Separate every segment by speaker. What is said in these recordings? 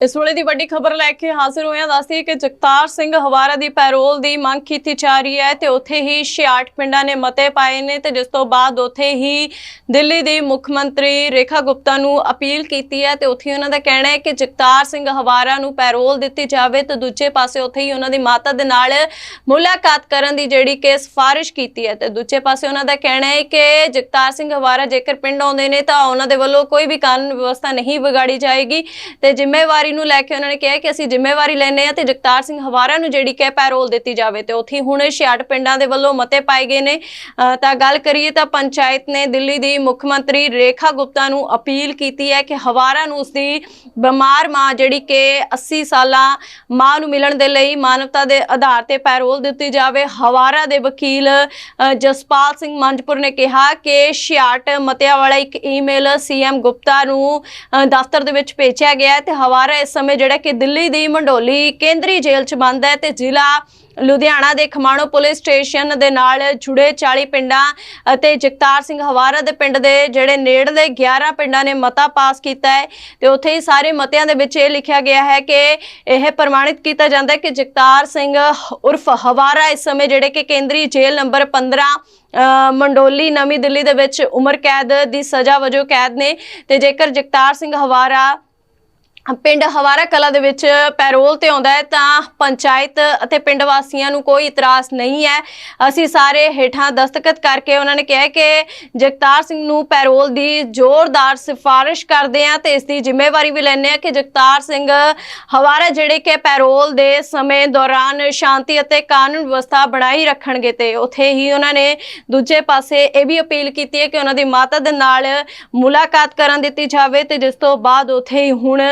Speaker 1: ਇਸ ਵੇਲੇ ਦੀ ਵੱਡੀ ਖਬਰ ਲੈ ਕੇ ਹਾਜ਼ਰ ਹੋਇਆ ਦੱਸਦੀ ਕਿ ਜਗਤਾਰ ਸਿੰਘ ਹਵਾਰਾ ਦੀ ਪੈਰੋਲ ਦੀ ਮੰਗ ਕੀਤੀ ਜਾ ਰਹੀ ਹੈ ਤੇ ਉੱਥੇ ਹੀ 66 ਪਿੰਡਾਂ ਨੇ ਮਤੇ ਪਾਏ ਨੇ ਤੇ ਜਿਸ ਤੋਂ ਬਾਅਦ ਉੱਥੇ ਹੀ ਦਿੱਲੀ ਦੀ ਮੁੱਖ ਮੰਤਰੀ ਰੇਖਾ ਗੁਪਤਾ ਨੂੰ ਅਪੀਲ ਕੀਤੀ ਹੈ ਤੇ ਉੱਥੇ ਉਹਨਾਂ ਦਾ ਕਹਿਣਾ ਹੈ ਕਿ ਜਗਤਾਰ ਸਿੰਘ ਹਵਾਰਾ ਨੂੰ ਪੈਰੋਲ ਦਿੱਤੀ ਜਾਵੇ ਤੇ ਦੂਜੇ ਪਾਸੇ ਉੱਥੇ ਹੀ ਉਹਨਾਂ ਦੀ ਮਾਤਾ ਦੇ ਨਾਲ ਮੁਲਾਕਾਤ ਕਰਨ ਦੀ ਜਿਹੜੀ ਕਿ ਸਿਫਾਰਿਸ਼ ਕੀਤੀ ਹੈ ਤੇ ਦੂਜੇ ਪਾਸੇ ਉਹਨਾਂ ਦਾ ਕਹਿਣਾ ਹੈ ਕਿ ਜਗਤਾਰ ਸਿੰਘ ਹਵਾਰਾ ਜੇਕਰ ਪਿੰਡ ਆਉਂਦੇ ਨੇ ਤਾਂ ਉਹਨਾਂ ਦੇ ਵੱਲੋਂ ਕੋਈ ਵੀ ਕਾਨੂੰਨ ਵਿਵਸਥਾ ਨਹੀਂ ਵਿਗਾੜੀ ਜਾਏਗੀ ਤੇ ਜ਼ਿੰਮੇਵਾਰੀ ਨੂੰ ਲੈ ਕੇ ਉਹਨਾਂ ਨੇ ਕਿਹਾ ਕਿ ਅਸੀਂ ਜ਼ਿੰਮੇਵਾਰੀ ਲੈਨੇ ਆ ਤੇ ਜਗਤਾਰ ਸਿੰਘ ਹਵਾਰਾ ਨੂੰ ਜਿਹੜੀ ਕਿ ਪੈਰੋਲ ਦਿੱਤੀ ਜਾਵੇ ਤੇ ਉੱਥੇ ਹੁਣ 66 ਪਿੰਡਾਂ ਦੇ ਵੱਲੋਂ ਮਤੇ ਪਾਏ ਗਏ ਨੇ। ਤਾਂ ਗੱਲ ਕਰੀਏ ਤਾਂ ਪੰਚਾਇਤ ਨੇ ਦਿੱਲੀ ਦੀ ਮੁੱਖ ਮੰਤਰੀ ਰੇਖਾ ਗੁਪਤਾ ਨੂੰ ਅਪੀਲ ਕੀਤੀ ਹੈ ਕਿ ਹਵਾਰਾ ਨੂੰ ਉਸਦੀ ਬਿਮਾਰ ਮਾਂ ਜਿਹੜੀ ਕਿ 80 ਸਾਲਾਂ ਮਾਂ ਨੂੰ ਮਿਲਣ ਦੇ ਲਈ ਮਾਨਵਤਾ ਦੇ ਆਧਾਰ ਤੇ ਪੈਰੋਲ ਦਿੱਤੀ ਜਾਵੇ। ਹਵਾਰਾ ਦੇ ਵਕੀਲ ਜਸਪਾਲ ਸਿੰਘ ਮੰਜਪੁਰ ਨੇ ਕਿਹਾ ਕਿ 66 ਮਤਿਆਂ ਵਾਲਾ ਇੱਕ ਈਮੇਲ ਸੀਐਮ ਗੁਪਤਾ ਨੂੰ ਦਫ਼ਤਰ ਦੇ ਵਿੱਚ ਭੇਜਿਆ ਗਿਆ ਤੇ ਹਵਾਰਾ ਇਸ ਸਮੇਂ ਜਿਹੜਾ ਕਿ ਦਿੱਲੀ ਦੀ ਮੰਡੋਲੀ ਕੇਂਦਰੀ ਜੇਲ੍ਹ 'ਚ ਬੰਦ ਹੈ ਤੇ ਜ਼ਿਲ੍ਹਾ ਲੁਧਿਆਣਾ ਦੇ ਖਮਾਣੋ ਪੁਲਿਸ ਸਟੇਸ਼ਨ ਦੇ ਨਾਲ ਜੁੜੇ 40 ਪਿੰਡਾਂ ਅਤੇ ਜਗਤਾਰ ਸਿੰਘ ਹਵਾਰਾ ਦੇ ਪਿੰਡ ਦੇ ਜਿਹੜੇ ਨੇੜਲੇ 11 ਪਿੰਡਾਂ ਨੇ ਮਤਾ ਪਾਸ ਕੀਤਾ ਹੈ ਤੇ ਉੱਥੇ ਹੀ ਸਾਰੇ ਮਤਿਆਂ ਦੇ ਵਿੱਚ ਇਹ ਲਿਖਿਆ ਗਿਆ ਹੈ ਕਿ ਇਹ ਪ੍ਰਮਾਣਿਤ ਕੀਤਾ ਜਾਂਦਾ ਹੈ ਕਿ ਜਗਤਾਰ ਸਿੰਘ ਉਰਫ ਹਵਾਰਾ ਇਸ ਸਮੇਂ ਜਿਹੜੇ ਕਿ ਕੇਂਦਰੀ ਜੇਲ੍ਹ ਨੰਬਰ 15 ਅ, ਮੰਡੋਲੀ ਨਵੀਂ ਦਿੱਲੀ ਦੇ ਵਿੱਚ ਉਮਰ ਕੈਦ ਦੀ ਸਜ਼ਾ ਵਜੋਂ ਕੈਦ ਨੇ ਤੇ ਜੇਕਰ ਜਗਤਾਰ ਸਿੰਘ ਹਵਾਰਾ ਪਿੰਡ ਹਵਾਰਾ ਕਲਾ ਦੇ ਵਿੱਚ ਪੈਰੋਲ ਤੇ ਆਉਂਦਾ ਹੈ, ਤਾਂ ਪੰਚਾਇਤ ਅਤੇ ਪਿੰਡ ਵਾਸੀਆਂ ਨੂੰ ਕੋਈ ਇਤਰਾਜ਼ ਨਹੀਂ ਹੈ। ਅਸੀਂ ਸਾਰੇ ਹੇਠਾਂ ਦਸਤਖਤ ਕਰਕੇ ਉਹਨਾਂ ਨੇ ਕਿਹਾ ਕਿ ਜਗਤਾਰ ਸਿੰਘ ਨੂੰ ਪੈਰੋਲ ਦੀ ਜ਼ੋਰਦਾਰ ਸਿਫਾਰਿਸ਼ ਕਰਦੇ ਆ ਤੇ ਇਸ ਦੀ ਜ਼ਿੰਮੇਵਾਰੀ ਵੀ ਲੈਂਦੇ ਆ ਕਿ ਜਗਤਾਰ ਸਿੰਘ ਹਵਾਰਾ ਜਿਹੜੇ ਕਿ ਪੈਰੋਲ ਦੇ ਸਮੇਂ ਦੌਰਾਨ ਸ਼ਾਂਤੀ ਅਤੇ ਕਾਨੂੰਨ ਵਿਵਸਥਾ ਬਣਾਈ ਰੱਖਣਗੇ ਤੇ ਉੱਥੇ ਹੀ ਉਹਨਾਂ ਨੇ ਦੂਜੇ ਪਾਸੇ ਇਹ ਵੀ ਅਪੀਲ ਕੀਤੀ ਹੈ ਕਿ ਉਹਨਾਂ ਦੀ ਮਾਤਾ ਦੇ ਨਾਲ ਮੁਲਾਕਾਤ ਕਰਨ ਦਿੱਤੀ ਜਾਵੇ ਤੇ ਜਿਸ ਤੋਂ ਬਾਅਦ ਉੱਥੇ ਹੀ ਹੁਣ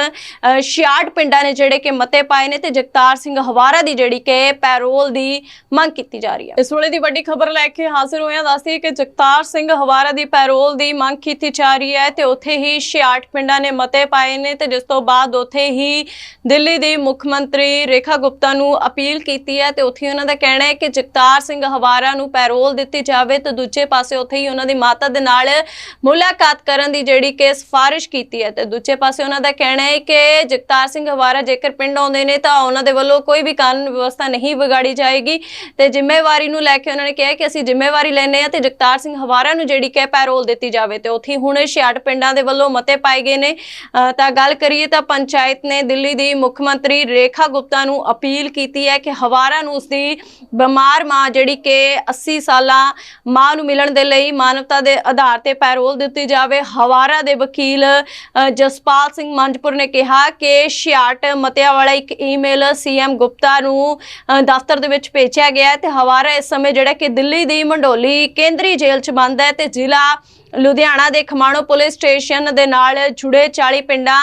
Speaker 1: 66 ਪਿੰਡਾਂ ਨੇ ਜਿਹੜੇ ਕਿ ਮਤੇ ਪਾਏ ਨੇ ਤੇ ਜਗਤਾਰ ਸਿੰਘ ਹਵਾਰਾ ਦੀ ਜਿਹੜੀ ਕਿ ਪੈਰੋਲ ਦੀ ਮੰਗ ਕੀਤੀ ਜਾ ਰਹੀ ਹੈ। ਇਸ ਵੇਲੇ ਦੀ ਵੱਡੀ ਖਬਰ ਲੈ ਕੇ ਹਾਜ਼ਰ ਹੋਏ ਦੱਸਦੀ ਕਿ ਜਗਤਾਰ ਸਿੰਘ ਹਵਾਰਾ ਦੀ ਪੈਰੋਲ ਦੀ ਮੰਗ ਕੀਤੀ ਜਾ ਰਹੀ ਹੈ ਤੇ ਉੱਥੇ ਹੀ 66 ਪਿੰਡਾਂ ਨੇ ਮਤੇ ਪਾਏ ਨੇ ਤੇ ਜਿਸ ਤੋਂ ਬਾਅਦ ਉੱਥੇ ਹੀ ਦਿੱਲੀ ਦੀ ਮੁੱਖ ਮੰਤਰੀ ਰੇਖਾ ਗੁਪਤਾ ਨੂੰ ਅਪੀਲ ਕੀਤੀ ਹੈ ਤੇ ਉੱਥੇ ਹੀ ਉਹਨਾਂ ਦਾ ਕਹਿਣਾ ਹੈ ਕਿ ਜਗਤਾਰ ਸਿੰਘ ਹਵਾਰਾ ਨੂੰ ਪੈਰੋਲ ਦਿੱਤੀ ਜਾਵੇ ਤੇ ਦੂਜੇ ਪਾਸੇ ਉੱਥੇ ਹੀ ਉਹਨਾਂ ਦੀ ਮਾਤਾ ਦੇ ਨਾਲ ਮੁਲਾਕਾਤ ਕਰਨ ਦੀ ਜਿਹੜੀ ਕਿ ਸਿਫਾਰਿਸ਼ ਕੀਤੀ ਹੈ ਤੇ ਦੂਜੇ ਪਾਸੇ ਉਹਨਾਂ ਦਾ ਕਹਿਣਾ ਹੈ ਕਿ ਜਗਤਾਰ ਸਿੰਘ ਹਵਾਰਾ ਜੇਕਰ ਪਿੰਡ ਆਉਂਦੇ ਨੇ ਤਾਂ ਉਹਨਾਂ ਦੇ ਵੱਲੋਂ ਕੋਈ ਵੀ ਕਾਨੂੰਨ ਵਿਵਸਥਾ ਨਹੀਂ ਵਿਗਾੜੀ ਜਾਏਗੀ। ਤੇ ਜ਼ਿੰਮੇਵਾਰੀ ਨੂੰ ਲੈ ਕੇ ਉਹਨਾਂ ਨੇ ਕਿਹਾ ਕਿ ਅਸੀਂ ਜ਼ਿੰਮੇਵਾਰੀ ਲੈਨੇ ਆ ਤੇ ਜਗਤਾਰ ਸਿੰਘ ਹਵਾਰਾ ਨੂੰ ਜਿਹੜੀ ਕਿ ਪੈਰੋਲ ਦਿੱਤੀ ਜਾਵੇ ਤੇ ਉੱਥੇ ਹੁਣ 66 ਪਿੰਡਾਂ ਦੇ ਵੱਲੋਂ ਮਤੇ ਪਾਏ ਗਏ ਨੇ। ਤਾਂ ਗੱਲ ਕਰੀਏ ਤਾਂ ਪੰਚਾਇਤ ਨੇ ਦਿੱਲੀ ਦੀ ਮੁੱਖ ਮੰਤਰੀ ਰੇਖਾ ਗੁਪਤਾ ਨੂੰ ਅਪੀਲ ਕੀਤੀ ਹੈ ਕਿ ਹਵਾਰਾ ਨੂੰ ਉਸਦੀ ਬਿਮਾਰ ਮਾਂ ਜਿਹੜੀ ਕਿ 80 ਸਾਲਾਂ ਮਾਂ ਨੂੰ ਮਿਲਣ ਦੇ ਲਈ ਮਾਨਵਤਾ ਦੇ ਆਧਾਰ ਤੇ ਪੈਰੋਲ ਦਿੱਤੀ ਜਾਵੇ। ਹਵਾਰਾ ਦੇ ਵਕੀਲ ਜਸਪਾਲ ਸਿੰਘ ਮੰਜਪੁਰ ਨੇ ਕਿਹਾ ਕਿ 66 ਮਤਿਆਂ ਵਾਲਾ ਇੱਕ ਈਮੇਲ ਸੀਐਮ ਗੁਪਤਾ ਨੂੰ ਦਫ਼ਤਰ ਦੇ ਵਿੱਚ ਭੇਜਿਆ ਗਿਆ ਹੈ ਤੇ ਹਵਾਰਾ ਇਸ ਸਮੇਂ ਜਿਹੜਾ ਕਿ ਦਿੱਲੀ ਦੀ ਮੰਡੋਲੀ ਕੇਂਦਰੀ ਜੇਲ੍ਹ 'ਚ ਬੰਦ ਹੈ ਤੇ ਜ਼ਿਲ੍ਹਾ ਲੁਧਿਆਣਾ ਦੇ ਖਮਾਣੋ ਪੁਲਿਸ ਸਟੇਸ਼ਨ ਦੇ ਨਾਲ ਜੁੜੇ 40 ਪਿੰਡਾਂ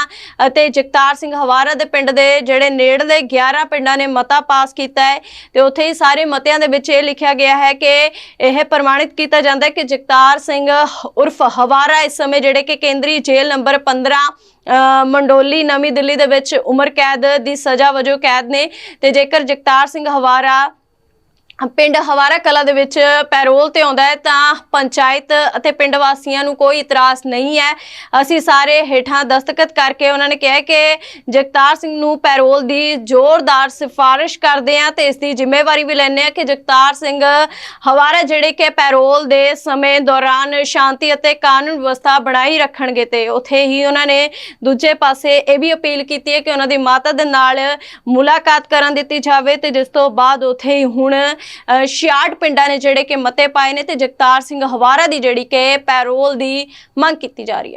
Speaker 1: ਅਤੇ ਜਗਤਾਰ ਸਿੰਘ ਹਵਾਰਾ ਦੇ ਪਿੰਡ ਦੇ ਜਿਹੜੇ ਨੇੜਲੇ 11 ਪਿੰਡਾਂ ਨੇ ਮਤਾ ਪਾਸ ਕੀਤਾ ਹੈ ਤੇ ਉੱਥੇ ਹੀ ਸਾਰੇ ਮਤਿਆਂ ਦੇ ਵਿੱਚ ਇਹ ਲਿਖਿਆ ਗਿਆ ਹੈ ਕਿ ਇਹ ਪ੍ਰਮਾਣਿਤ ਕੀਤਾ ਜਾਂਦਾ ਹੈ ਕਿ ਜਗਤਾਰ ਸਿੰਘ ਉਰਫ ਹਵਾਰਾ ਇਸ ਸਮੇਂ ਜਿਹੜੇ ਕਿ ਕੇਂਦਰੀ ਜੇਲ੍ਹ ਨੰਬਰ 15 ਮੰਡੋਲੀ ਮੰਡੋਲੀ ਨਵੀਂ ਦਿੱਲੀ ਦੇ ਵਿੱਚ ਉਮਰ ਕੈਦ ਦੀ ਸਜ਼ਾ ਵਜੋਂ ਕੈਦ ਨੇ ਤੇ ਜੇਕਰ ਜਗਤਾਰ ਸਿੰਘ ਹਵਾਰਾ ਪਿੰਡ ਹਵਾਰਾ ਕਲਾ ਦੇ ਵਿੱਚ ਪੈਰੋਲ ਤੇ ਆਉਂਦਾ ਹੈ, ਤਾਂ ਪੰਚਾਇਤ ਅਤੇ ਪਿੰਡ ਵਾਸੀਆਂ ਨੂੰ ਕੋਈ ਇਤਰਾਜ਼ ਨਹੀਂ ਹੈ। ਅਸੀਂ ਸਾਰੇ ਹੇਠਾਂ ਦਸਤਖਤ ਕਰਕੇ ਉਹਨਾਂ ਨੇ ਕਿਹਾ ਕਿ ਜਗਤਾਰ ਸਿੰਘ ਨੂੰ ਪੈਰੋਲ ਦੀ ਜ਼ੋਰਦਾਰ ਸਿਫਾਰਿਸ਼ ਕਰਦੇ ਆ ਤੇ ਇਸ ਦੀ ਜ਼ਿੰਮੇਵਾਰੀ ਵੀ ਲੈਂਦੇ ਆ ਕਿ ਜਗਤਾਰ ਸਿੰਘ ਹਵਾਰਾ ਜਿਹੜੇ ਕਿ ਪੈਰੋਲ ਦੇ ਸਮੇਂ ਦੌਰਾਨ ਸ਼ਾਂਤੀ ਅਤੇ ਕਾਨੂੰਨ ਵਿਵਸਥਾ ਬਣਾਈ ਰੱਖਣਗੇ ਤੇ ਉੱਥੇ ਹੀ ਉਹਨਾਂ ਨੇ ਦੂਜੇ ਪਾਸੇ ਇਹ ਵੀ ਅਪੀਲ ਕੀਤੀ ਹੈ ਕਿ ਉਹਨਾਂ ਦੀ ਮਾਤਾ ਦੇ ਨਾਲ ਮੁਲਾਕਾਤ ਕਰਨ ਦਿੱਤੀ ਜਾਵੇ ਤੇ ਜਿਸ ਤੋਂ ਬਾਅਦ ਉੱਥੇ ਹੀ ਹੁਣ 66 ਪਿੰਡਾਂ ਨੇ ਜਿਹੜੇ ਕਿ ਮਤੇ ਪਾਏ ਨੇ ਤੇ ਜਗਤਾਰ ਸਿੰਘ ਹਵਾਰਾ ਦੀ ਜਿਹੜੀ ਕਿ ਪੈਰੋਲ ਦੀ ਮੰਗ ਕੀਤੀ ਜਾ ਰਹੀ ਹੈ।